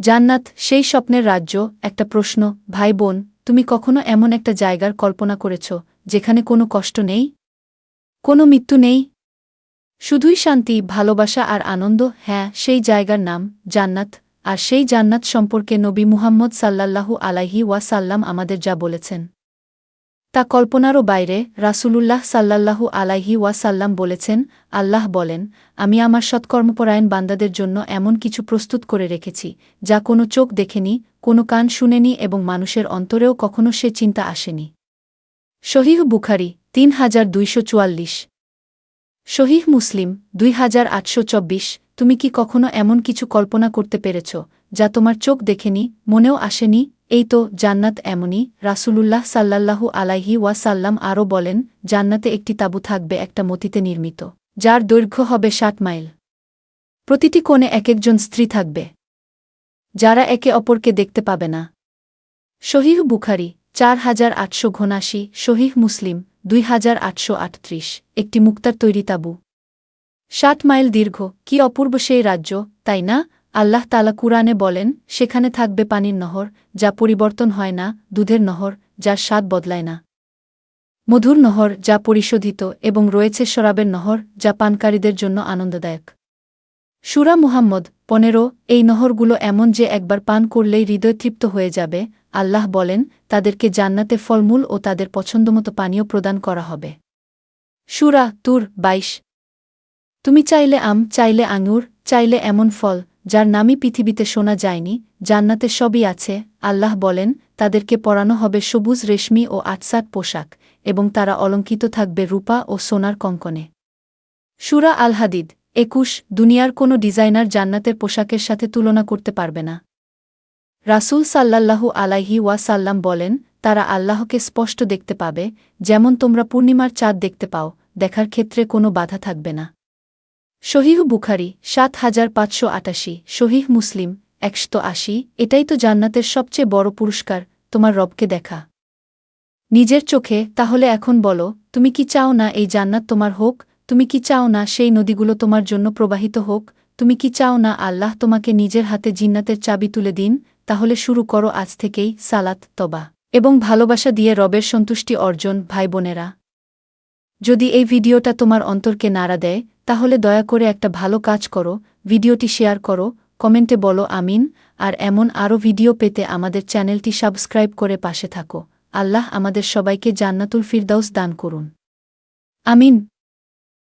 জান্নাত, সেই স্বপ্নের রাজ্য, একটা প্রশ্ন, ভাই বোন, তুমি কখনো এমন একটা জায়গার কল্পনা করেছ, যেখানে কোনো কষ্ট নেই? কোনো মৃত্যু নেই? শুধুই শান্তি, ভালোবাসা আর আনন্দ হ্যাঁ সেই জায়গার নাম, জান্নাত, আর সেই জান্নাত সম্পর্কে নবী মুহাম্মদ সাল্লাল্লাহু আলাইহি ওয়াসাল্লাম আমাদের যা বলেছেন। তা কল্পনারও বাইরে রাসূলুল্লাহ সাল্লাল্লাহু আলাইহি ওয়াসাল্লাম বলেছেন, আল্লাহ বলেন, আমি আমার সৎকর্মপরায়ণ বান্দাদের জন্য এমন কিছু প্রস্তুত করে রেখেছি, যা কোনো চোখ দেখেনি, কোনো কান শুনেনি এবং মানুষের অন্তরেও কখনো সে চিন্তা আসেনি। শহীহ বুখারি, তিন হাজার দুইশো চুয়াল্লিশ। শহীহ মুসলিম, দুই হাজার আটশো চব্বিশ, তুমি কি কখনো এমন কিছু কল্পনা করতে পেরেছ, যা তোমার চোখ দেখেনি, মনেও আসেনি? এই তো, জান্নাত এমনই, রাসূলুল্লাহ সাল্লাল্লাহু আলাইহি ওয়াসাল্লাম আরও বলেন, জান্নাতে একটি তাঁবু থাকবে একটা মতিতে নির্মিত, যার দৈর্ঘ্য হবে ষাট মাইল। প্রতিটি কোণে এক একজন স্ত্রী থাকবে, যারা একে অপরকে দেখতে পাবে না। শহীহ বুখারি, চার হাজার আটশো ঘনাশি শহীহ মুসলিম দুই হাজার আটশো আটত্রিশ, একটি মুক্তার তৈরি তাবু। ষাট মাইল দীর্ঘ, কি অপূর্ব সেই রাজ্য, তাই না? আল্লাহ তালা কুরআনে বলেন, সেখানে থাকবে পানির নহর, যা পরিবর্তন হয় না, দুধের নহর যা স্বাদ বদলায় না। মধুর নহর, যা পরিশোধিত এবং রয়েছে শরাবের নহর, যা পানকারীদের জন্য আনন্দদায়ক। সুরা মুহাম্মদ পনেরো, এই নহরগুলো এমন যে একবার পান করলেই হৃদয় তৃপ্ত হয়ে যাবে, আল্লাহ বলেন, তাদেরকে জান্নাতে ফলমূল ও তাদের পছন্দমতো পানীয় প্রদান করা হবে। সুরা তুর বাইশ। তুমি চাইলে আম, চাইলে আঙুর, চাইলে এমন ফল, যার নামই পৃথিবীতে শোনা যায়নি, জান্নাতে সবই আছে, আল্লাহ বলেন, তাদেরকে পরানো হবে সবুজ রেশমি ও আটসাট পোশাক, এবং তারা অলঙ্কিত থাকবে রূপা ও সোনার কঙ্কনে। সুরা আল হাদিদ একুশ, দুনিয়ার কোনো ডিজাইনার জান্নাতের পোশাকের সাথে তুলনা করতে পারবে না। রাসূল সাল্লাল্লাহু আলাইহি ওয়াসাল্লাম বলেন, তারা আল্লাহকে স্পষ্ট দেখতে পাবে, যেমন তোমরা পূর্ণিমার চাঁদ দেখতে পাও, দেখার ক্ষেত্রে কোনো বাধা থাকবে না। শহীহ বুখারি, সাত হাজার পাঁচশো আটাশি শহীহ মুসলিম, একশত আশি, এটাই তো জান্নাতের সবচেয়ে বড় পুরস্কার, তোমার রবকে দেখা। নিজের চোখে, তাহলে এখন বলো, তুমি কি চাও না এই জান্নাত তোমার হোক? তুমি কি চাও না সেই নদীগুলো তোমার জন্য প্রবাহিত হোক? তুমি কি চাও না আল্লাহ তোমাকে নিজের হাতে জিন্নাতের চাবি তুলে দিন? তাহলে শুরু করো আজ থেকেই সালাত, তবা এবং ভালোবাসা দিয়ে রবের সন্তুষ্টি অর্জন, ভাই বোনেরা। যদি এই ভিডিওটা তোমার অন্তরকে নাড়া দেয়, তাহলে দয়া করে একটা ভালো কাজ করো, ভিডিওটি শেয়ার করো, কমেন্টে বলো আমিন, আর এমন আরও ভিডিও পেতে আমাদের চ্যানেলটি সাবস্ক্রাইব করে পাশে থাকো। আল্লাহ আমাদের সবাইকে জান্নাতুল ফিরদাউস দান করুন। আমিন।